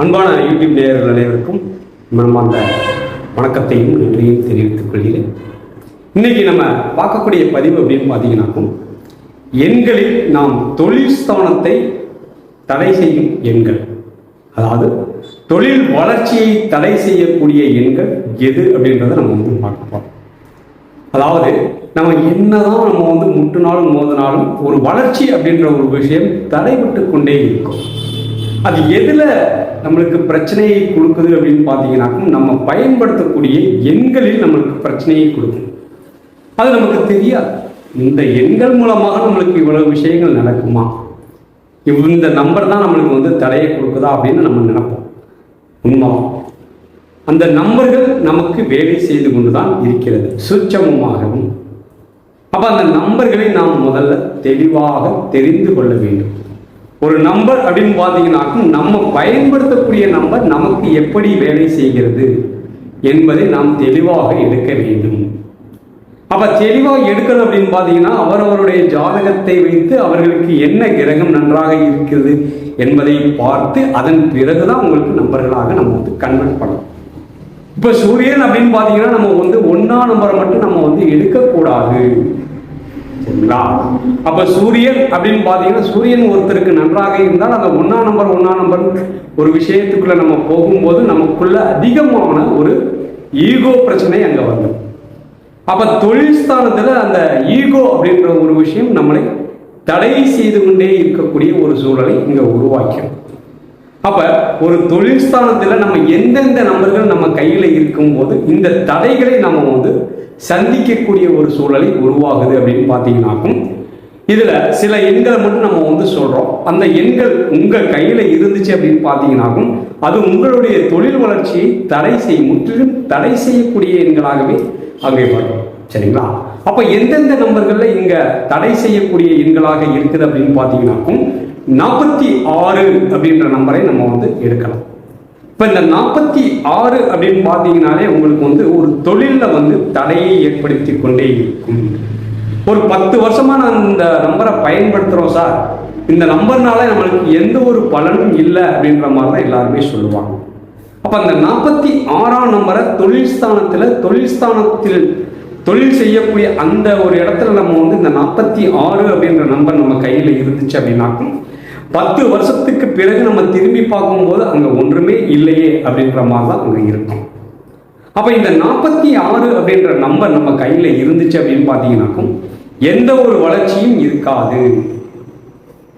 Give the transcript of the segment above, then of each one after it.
அன்பான யூடியூப் நேயர்கள் அனைவருக்கும் மனமார்ந்த வணக்கத்தையும் நன்றியும் தெரிவித்துக் கொள்கிறேன். இன்னைக்கு நம்ம பார்க்கக்கூடிய பதிவு அப்படின்னு பார்த்தீங்கன்னாக்கும் எண்களில் நாம் தொழில் ஸ்தானத்தை தடை செய்யும் எண்கள். அதாவது தொழில் வளர்ச்சியை தடை செய்யக்கூடிய எண்கள் எது அப்படின்றத நம்ம வந்து பார்க்கப்போம் அதாவது நம்ம என்னதான் நம்ம வந்து முட்டுனாலும் மோதினாலும் ஒரு வளர்ச்சி அப்படின்ற ஒரு விஷயம் தடைபட்டு கொண்டே இருக்கும். அது எதில் நம்மளுக்கு பிரச்சனையை கொடுக்குது அப்படின்னு பார்த்தீங்கன்னாக்கும் நம்ம பயன்படுத்தக்கூடிய எண்களில் நம்மளுக்கு பிரச்சனையை கொடுக்கும். அது நமக்கு தெரியாது. இந்த எண்கள் மூலமாக நம்மளுக்கு இவ்வளவு விஷயங்கள் நடக்குமா? இவ் இந்த நம்பர் தான் நம்மளுக்கு வந்து தடையை கொடுக்குதா அப்படின்னு நம்ம நினைப்போம். உண்மை. அந்த நம்பர்கள் நமக்கு வேலை செய்து கொண்டுதான் இருக்கிறது சுச்சமமாகவும் அப்ப அந்த நம்பர்களை நாம் முதல்ல தெளிவாக தெரிந்து கொள்ள வேண்டும். ஒரு நம்பர் அப்படின்னு பார்த்தீங்கன்னாக்கும் நம்ம பயன்படுத்தக்கூடிய நம்பர் நமக்கு எப்படி வேலை செய்கிறது என்பதை நாம் தெளிவாக எடுக்க வேண்டும். அப்ப தெளிவாக எடுக்கணும் அப்படின்னு பார்த்தீங்கன்னா அவரவருடைய ஜாதகத்தை வைத்து அவர்களுக்கு என்ன கிரகம் நன்றாக இருக்கிறது என்பதை பார்த்து அதன் பிறகுதான் உங்களுக்கு நம்பர்களாக நம்ம வந்து கன்வெர்ட் பண்ணணும் இப்போ சூரியன் அப்படின்னு பார்த்தீங்கன்னா நம்ம வந்து ஒன்னா நம்பரை மட்டும் நம்ம வந்து எடுக்கக்கூடாது. சரிங்களா அப்ப சூரியன் அப்படின்னு பார்த்தீங்கன்னா சூரியன் ஒருத்தருக்கு நன்றாக இருந்தால் அந்த ஒன்னா நம்பர் ஒன்னா நம்பர் ஒரு விஷயத்துக்குள்ள நம்ம போகும்போது நமக்குள்ள அதிகமான ஒரு ஈகோ பிரச்சனை அங்க வரும் அப்ப தொழில் ஸ்தானத்துல அந்த ஈகோ அப்படின்ற ஒரு விஷயம் நம்மளை தடை செய்து கொண்டே இருக்கக்கூடிய ஒரு சூழலை இங்க உருவாக்கிறோம் அப்போ ஒரு தொழில் ஸ்தானத்தில் நம்ம எந்தெந்த நம்பர்கள் நம்ம கையில் இருக்கும்போது இந்த தடைகளை நம்ம வந்து சந்திக்கக்கூடிய ஒரு சூழலை உருவாகுது அப்படின்னு பார்த்தீங்கன்னாக்கும் இதில் சில எண்களை மட்டும் நம்ம வந்து சொல்கிறோம் அந்த எண்கள் உங்கள் கையில் இருந்துச்சு அப்படின்னு பார்த்தீங்கன்னாக்கும் அது உங்களுடைய தொழில் வளர்ச்சியை தடை செய்யும் முற்றிலும் தடை செய்யக்கூடிய எண்களாகவே அங்கே வரும் சரிங்களா? அப்போ எந்தெந்த நம்பர்களில் இங்கே தடை செய்யக்கூடிய எண்களாக இருக்குது அப்படின்னு பார்த்தீங்கன்னாக்கும் நாற்பத்தி ஆறு அப்படின்ற நம்பரை நம்ம வந்து எடுக்கலாம். இப்போ இந்த நாற்பத்தி ஆறு அப்படின்னு பார்த்தீங்கனாலே உங்களுக்கு வந்து ஒரு தொழிலில் வந்து தடையை ஏற்படுத்தி கொண்டே இருக்கும். ஒரு பத்து வருஷமாக நான் இந்த நம்பரை பயன்படுத்துகிறோம் சார். இந்த நம்பர்னால நம்மளுக்கு எந்த ஒரு பலனும் இல்லை அப்படின்ற மாதிரி தான் எல்லாருமே சொல்லுவாங்க. அப்போ அந்த நாற்பத்தி ஆறாம் நம்பரை தொழில் ஸ்தானத்தில் தொழில் ஸ்தானத்தில் தொழில் செய்யக்கூடிய அந்த ஒரு இடத்துல நம்ம வந்து இந்த நாற்பத்தி ஆறு அப்படின்ற நம்பர் நம்ம கையில் இருந்துச்சு அப்படின்னாக்கும் பத்து வருஷத்துக்கு பிறகு நம்ம திரும்பி பார்க்கும்போது அங்கே ஒன்றுமே இல்லையே அப்படின்ற மாதிரி தான் அங்கே இருக்கும். அப்போ இந்த நாற்பத்தி ஆறு அப்படின்ற நம்பர் நம்ம கையில் இருந்துச்சு அப்படின்னு பார்த்தீங்கன்னாக்கும் எந்த ஒரு வளர்ச்சியும் இருக்காது.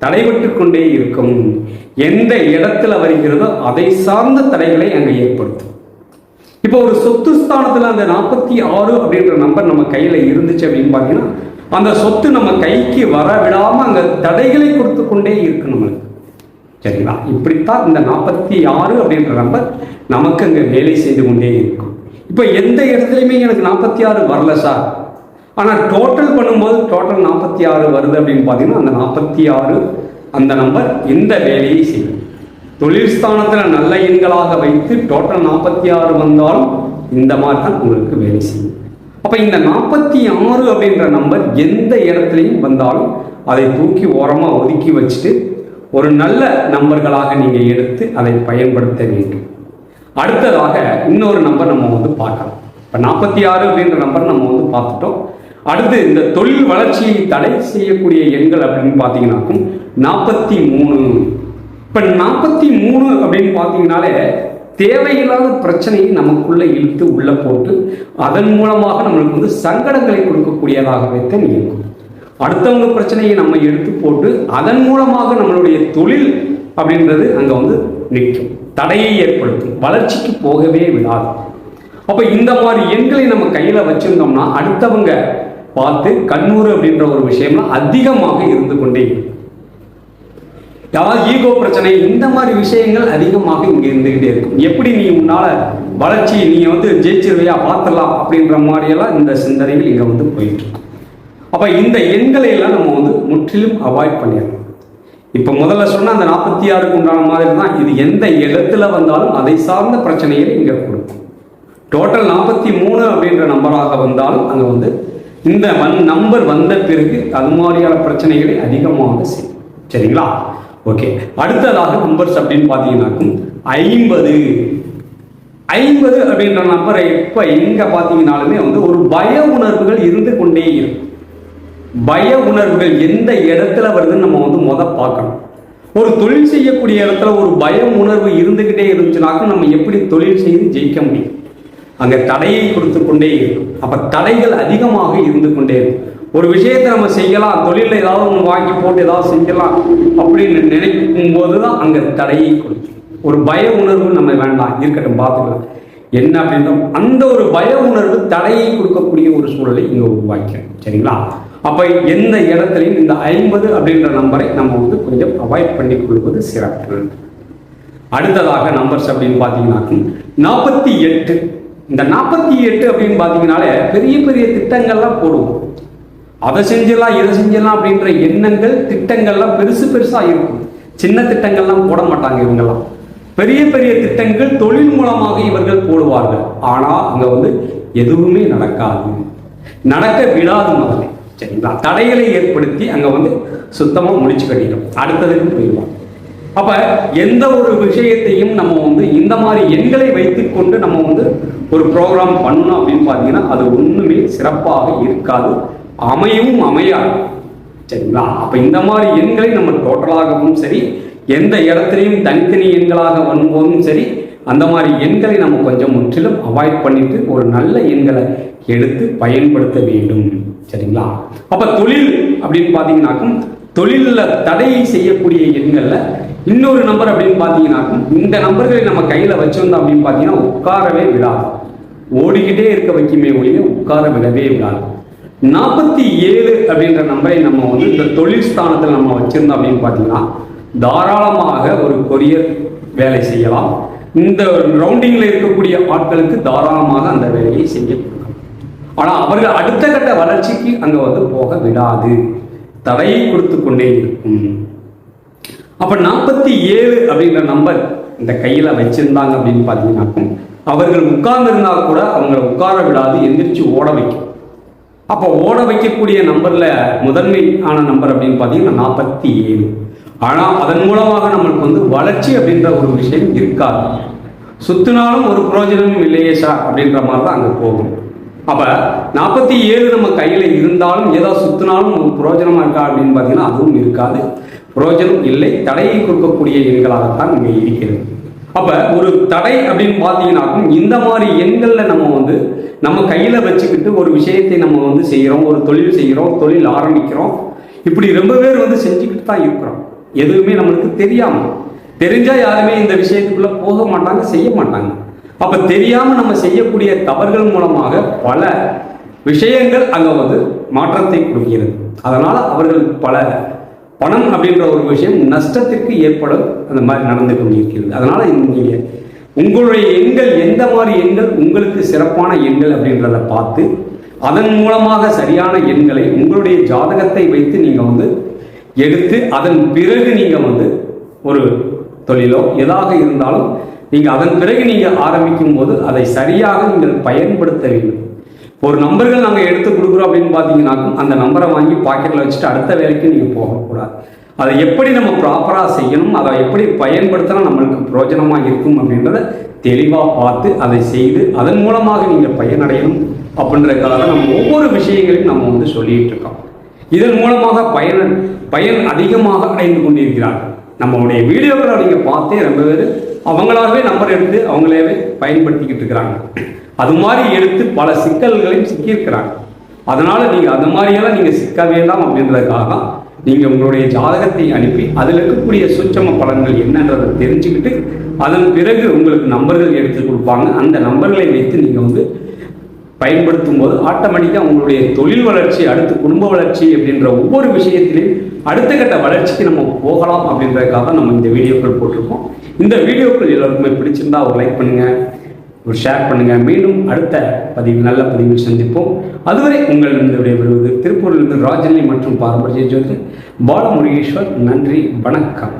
தடைபட்டு கொண்டே இருக்கும். எந்த இடத்துல வருகிறதோ அதை சார்ந்த தடைகளை அங்கே ஏற்படுத்தும். இப்போ ஒரு சொத்து ஸ்தானத்தில் அந்த நாற்பத்தி ஆறு அப்படின்ற நம்பர் நம்ம கையில் இருந்துச்சு அப்படின்னு பார்த்தீங்கன்னா அந்த சொத்து நம்ம கைக்கு வர விடாமல் அங்கே தடைகளை கொடுத்து கொண்டே இருக்கு நம்மளுக்கு. சரிங்களா? இப்படித்தான் இந்த நாற்பத்தி ஆறு அப்படின்ற நம்பர் நமக்கு அங்கே வேலை செய்து கொண்டே இருக்கும். இப்போ எந்த இடத்துலையுமே எனக்கு நாற்பத்தி ஆறு வரல சார். ஆனால் டோட்டல் பண்ணும்போது டோட்டல் நாற்பத்தி ஆறு வருது அப்படின்னு பார்த்தீங்கன்னா அந்த நாற்பத்தி ஆறு அந்த நம்பர் இந்த வேலையை செய்யும் தொழில் ஸ்தானத்தில் நல்ல எண்களாக வைத்து டோட்டல் நாற்பத்தி ஆறு வந்தாலும் இந்த மாதிரி தான் உங்களுக்கு வேலை செய்யும். அப்போ இந்த நாற்பத்தி ஆறு அப்படின்ற நம்பர் எந்த இடத்துலையும் வந்தாலும் அதை தூக்கி ஓரமாக ஒதுக்கி வச்சுட்டு ஒரு நல்ல நம்பர்களாக நீங்கள் எடுத்து அதை பயன்படுத்த வேண்டும். அடுத்ததாக இன்னொரு நம்பர் நம்ம வந்து பார்க்கலாம். இப்போ நாற்பத்தி ஆறு அப்படின்ற நம்பர் நம்ம வந்து பார்த்துட்டோம். அடுத்து இந்த தொழில் வளர்ச்சியை தடை செய்யக்கூடிய எண்கள் அப்படின்னு பார்த்தீங்கன்னாக்கும் நாற்பத்தி மூணு. இப்போ நாற்பத்தி மூணு அப்படின்னு பார்த்தீங்கனாலே தேவையில்லாத பிரச்சனையை நமக்குள்ளே இழுத்து உள்ள போட்டு அதன் மூலமாக நம்மளுக்கு வந்து சங்கடங்களை கொடுக்கக்கூடியதாகவே தான் இருக்கும். அடுத்தவங்க பிரச்சனையை நம்ம எடுத்து போட்டு அதன் மூலமாக நம்மளுடைய தொழில் அப்படின்றது அங்கே வந்து நிற்கும். தடையை ஏற்படுத்தும். வளர்ச்சிக்கு போகவே விடாது. அப்போ இந்த மாதிரி எண்களை நம்ம கையில் வச்சுருந்தோம்னா அடுத்தவங்க பார்த்து கண்ணூறு அப்படின்ற ஒரு விஷயம்லாம் அதிகமாக இருந்து கொண்டே இருக்கும். யார் ஈகோ பிரச்சனை? இந்த மாதிரி விஷயங்கள் அதிகமாக இங்கே இருந்துகிட்டே இருக்கும். எப்படி நீ உன்னால வளர்ச்சி நீ வந்து ஜெயிச்சிருவையா பார்த்துடலாம் அப்படின்ற மாதிரியெல்லாம் இந்த சிந்தனைகள் இங்கே வந்து போயிட்டு இருக்கும் அப்போ இந்த எண்களை எல்லாம் நம்ம வந்து முற்றிலும் அவாய்ட் பண்ணிடணும் இப்போ முதல்ல சொன்ன அந்த நாற்பத்தி ஆறுக்கு உண்டான மாதிரி தான் இது எந்த இடத்துல வந்தாலும் அதை சார்ந்த பிரச்சனைகளை இங்கே கொடுக்கும். டோட்டல் நாற்பத்தி மூணு அப்படின்ற நம்பராக வந்தாலும் அங்கே வந்து இந்த வன் நம்பர் வந்த பிறகு அது மாதிரியான பிரச்சனைகளை அதிகமாக செய்யும். சரிங்களா? ஓகே. அடுத்ததாக நம்பர்ஸ் அப்படின்னு பார்த்தீங்கன்னாக்கும் ஐம்பது. ஐம்பது அப்படின்ற நம்பரை எப்போ எங்கே பார்த்தீங்கனாலுமே வந்து ஒரு பய உணர்வுகள் இருந்து கொண்டே இருக்கும். பய உணர்வுகள் எந்த இடத்துல வருதுன்னு நம்ம வந்து முத பார்க்கணும். ஒரு தொழில் செய்யக்கூடிய இடத்துல ஒரு பய உணர்வு இருந்துக்கிட்டே இருந்துச்சுனாக்கும் நம்ம எப்படி தொழில் செய்து ஜெயிக்க முடியும்? அங்கே தடையை கொடுத்து கொண்டே இருக்கும். அப்போ தடைகள் அதிகமாக இருந்து கொண்டே இருக்கும். ஒரு விஷயத்தை நம்ம செய்யலாம் தொழிலில் ஏதாவது ஒன்று வாங்கி போட்டு ஏதாவது செய்யலாம் அப்படின்னு நினைக்கும் போது தான் அங்கே தடையை கொடுக்கும். ஒரு பய உணர்வு நம்ம வேண்டாம் இருக்கட்டும் பார்த்துக்கலாம் என்ன அப்படின்னா அந்த ஒரு பய உணர்வு தடையை கொடுக்கக்கூடிய ஒரு சூழலை இங்கே உருவாக்கிறோம் சரிங்களா? அப்போ எந்த இடத்துலையும் இந்த ஐம்பது அப்படின்ற நம்பரை நம்ம வந்து கொஞ்சம் அவாய்ட் பண்ணி கொள்வது சிறப்பு. அடுத்ததாக நம்பர்ஸ் அப்படின்னு பார்த்தீங்கன்னாக்கும் நாற்பத்தி எட்டு. இந்த நாற்பத்தி எட்டு அப்படின்னு பார்த்தீங்கனாலே பெரிய பெரிய திட்டங்கள்லாம் போடுவோம். அதை செஞ்சிடலாம் இதை செஞ்சிடலாம் அப்படின்ற எண்ணங்கள் திட்டங்கள்லாம் பெருசு பெருசாக இருக்கும். சின்ன திட்டங்கள்லாம் போட மாட்டாங்க இவங்கெல்லாம். பெரிய பெரிய திட்டங்கள் தொழில் மூலமாக இவர்கள் போடுவார்கள். ஆனால் அங்கே வந்து எதுவுமே நடக்காது. நடக்க விடாது முதல்ல சரிங்களா? தடைகளை ஏற்படுத்தி அங்கே வந்து சுத்தமாக முடிச்சு கட்டிடும் அடுத்ததுக்கு போயிடுவாங்க அப்ப எந்த ஒரு விஷயத்தையும் நம்ம வந்து இந்த மாதிரி எண்களை வைத்துக்கொண்டு நம்ம வந்து ஒரு ப்ரோக்ராம் பண்ணோம் அப்படின்னு பார்த்தீங்கன்னா அது ஒண்ணுமே சிறப்பாக இருக்காது. அமையவும் அமையாது. சரிங்களா? அப்ப இந்த மாதிரி எண்களை நம்ம டோட்டலாகவும் சரி எந்த இடத்துலையும் தனித்தனி எண்களாக வரும்போதும் சரி அந்த மாதிரி எண்களை நம்ம கொஞ்சம் முற்றிலும் அவாய்ட் பண்ணிட்டு ஒரு நல்ல எண்களை எடுத்து பயன்படுத்த வேண்டும். சரிங்களா? அப்ப தொழில் அப்படின்னு பார்த்தீங்கன்னாக்கும் தொழிலில் தடையை செய்யக்கூடிய எண்கள்ல இன்னொரு நம்பர் அப்படின்னு பார்த்தீங்கன்னாக்கும் இந்த நம்பர்களை நம்ம கையில வச்சிருந்தோம் அப்படின்னு பார்த்தீங்கன்னா உட்காரவே விடாது. ஓடிக்கிட்டே இருக்க வைக்குமே ஒழிய உட்கார விடவே விடாது. நாற்பத்தி ஏழு அப்படின்ற நம்பரை நம்ம வந்து இந்த தொழில் ஸ்தானத்தில் நம்ம வச்சிருந்தோம் அப்படின்னு பார்த்தீங்கன்னா தாராளமாக ஒரு கொரியர் வேலை செய்யலாம். இந்த ரவுண்டிங்கில் இருக்கக்கூடிய ஆட்களுக்கு தாராளமாக அந்த வேலையை செய்ய ஆனால் அவர்கள் அடுத்த கட்ட வளர்ச்சிக்கு அங்கே வந்து போக விடாது. தடையை கொடுத்து கொண்டே இருக்கும். அப்ப நாற்பத்தி ஏழு அப்படின்ற நம்பர் இந்த கையில வச்சிருந்தாங்க அப்படின்னு பார்த்தீங்கன்னாக்கும் அவர்கள் உட்கார்ந்திருந்தா கூட அவங்களை உட்கார விடாது எந்திரிச்சு ஓட வைக்கும். அப்போ ஓட வைக்கக்கூடிய நம்பர்ல முதன்மை ஆன நம்பர் அப்படின்னு பார்த்தீங்கன்னா நாற்பத்தி ஏழு ஆனால் அதன் மூலமாக நம்மளுக்கு வந்து வளர்ச்சி அப்படின்ற ஒரு விஷயம் இருக்காது. சுத்தினாலும் ஒரு புரோஜனமும் இல்லையே சார் அப்படின்ற மாதிரி தான் அங்கே போகும். அப்போ நாற்பத்தி ஏழு நம்ம கையில் இருந்தாலும் ஏதோ சுத்தினாலும் ஒரு புரோஜனமாக இருக்கா அப்படின்னு பார்த்தீங்கன்னா அதுவும் இருக்காது. பிரயோஜனம் இல்லை தடையை கொடுக்கக்கூடிய எண்களாகத்தான் இங்கே இருக்கிறது. அப்போ ஒரு தடை அப்படின்னு பார்த்தீங்கன்னாக்கும் இந்த மாதிரி எண்களில் நம்ம வந்து நம்ம கையில் வச்சுக்கிட்டு ஒரு விஷயத்தை நம்ம வந்து செய்கிறோம் ஒரு தொழில் செய்கிறோம் தொழில் ஆரம்பிக்கிறோம். இப்படி ரொம்ப பேர் வந்து செஞ்சுக்கிட்டு தான் இருக்கிறோம். எதுவுமே நம்மளுக்கு தெரியாமல் தெரிஞ்சால் யாருமே இந்த விஷயத்துக்குள்ளே போக மாட்டாங்க செய்ய மாட்டாங்க. அப்போ தெரியாமல் நம்ம செய்யக்கூடிய தவறுகள் மூலமாக பல விஷயங்கள் அங்கே வந்து மாற்றத்தை கொடுக்கிறது. அதனால் அவர்களுக்கு பல பணம் அப்படின்ற ஒரு விஷயம் நஷ்டத்திற்கு ஏற்பட அந்த மாதிரி நடந்து கொண்டிருக்கிறது. அதனால இங்கே உங்களுடைய எண்கள் எந்த மாதிரி எண்கள் உங்களுக்கு சிறப்பான எண்கள் அப்படின்றத பார்த்து அதன் மூலமாக சரியான எண்களை உங்களுடைய ஜாதகத்தை வைத்து நீங்கள் வந்து எடுத்து அதன் பிறகு நீங்கள் வந்து ஒரு தொழிலோ எதாக இருந்தாலும் நீங்கள் அதன் பிறகு நீங்கள் ஆரம்பிக்கும் போது அதை சரியாக நீங்கள் பயன்படுத்த வேண்டும். ஒரு நம்பர்கள் நாங்கள் எடுத்து கொடுக்குறோம் அப்படின்னு பார்த்தீங்கன்னாக்கும் அந்த நம்பரை வாங்கி பாக்கெட்டில் வச்சுட்டு அடுத்த வேலைக்கு நீங்கள் போகக்கூடாது. அதை எப்படி நம்ம ப்ராப்பராக செய்யணும் அதை எப்படி பயன்படுத்தினா நம்மளுக்கு பிரயோஜனமாக இருக்கும் அப்படின்றத தெளிவாக பார்த்து அதை செய்து அதன் மூலமாக நீங்கள் பயனடையணும் அப்படின்றதுக்காக தான் நம்ம ஒவ்வொரு விஷயங்களையும் நம்ம வந்து சொல்லிட்டு இருக்கோம். இதன் மூலமாக பயன் பயன் அதிகமாக அடைந்து கொண்டிருக்கிறார்கள். நம்மளுடைய வீடியோக்களை நீங்கள் பார்த்தே ரொம்ப பேர் அவங்களாகவே நம்பர் எடுத்து அவங்களாவே பயன்படுத்திக்கிட்டு இருக்கிறாங்க. அது மாதிரி எடுத்து பல சிக்கல்களையும் சிக்கியிருக்கிறாங்க. அதனால நீங்க அந்த மாதிரியெல்லாம் நீங்க சிக்க வேண்டாம் அப்படின்றதுக்காக நீங்க உங்களுடைய ஜாதகத்தை அனுப்பி அதில் இருக்கக்கூடிய சுச்சம பலன்கள் என்னன்றதை தெரிஞ்சுக்கிட்டு அதன் பிறகு உங்களுக்கு நம்பர்கள் எடுத்து கொடுப்பாங்க. அந்த நம்பர்களை வைத்து நீங்க வந்து பயன்படுத்தும் போது ஆட்டோமேட்டிக்காக உங்களுடைய தொழில் வளர்ச்சி அடுத்து குடும்ப வளர்ச்சி அப்படின்ற ஒவ்வொரு விஷயத்திலையும் அடுத்த கட்ட வளர்ச்சிக்கு நம்ம போகலாம் அப்படின்றதுக்காக நம்ம இந்த வீடியோக்கள் போட்டிருக்கோம். இந்த வீடியோக்கள் எல்லாருக்குமே பிடிச்சிருந்தா ஒரு லைக் பண்ணுங்கள் ஒரு ஷேர் பண்ணுங்க. மீண்டும் அடுத்த பதிவு நல்ல பதிவில் சந்திப்போம். அதுவரை உங்களிடம் விடைபெறுவது திருப்பூரிலிருந்து ராஜநிலை மற்றும் பாரம்பரிய ஜோதி. பாலமுருகேஸ்வர் நன்றி வணக்கம்.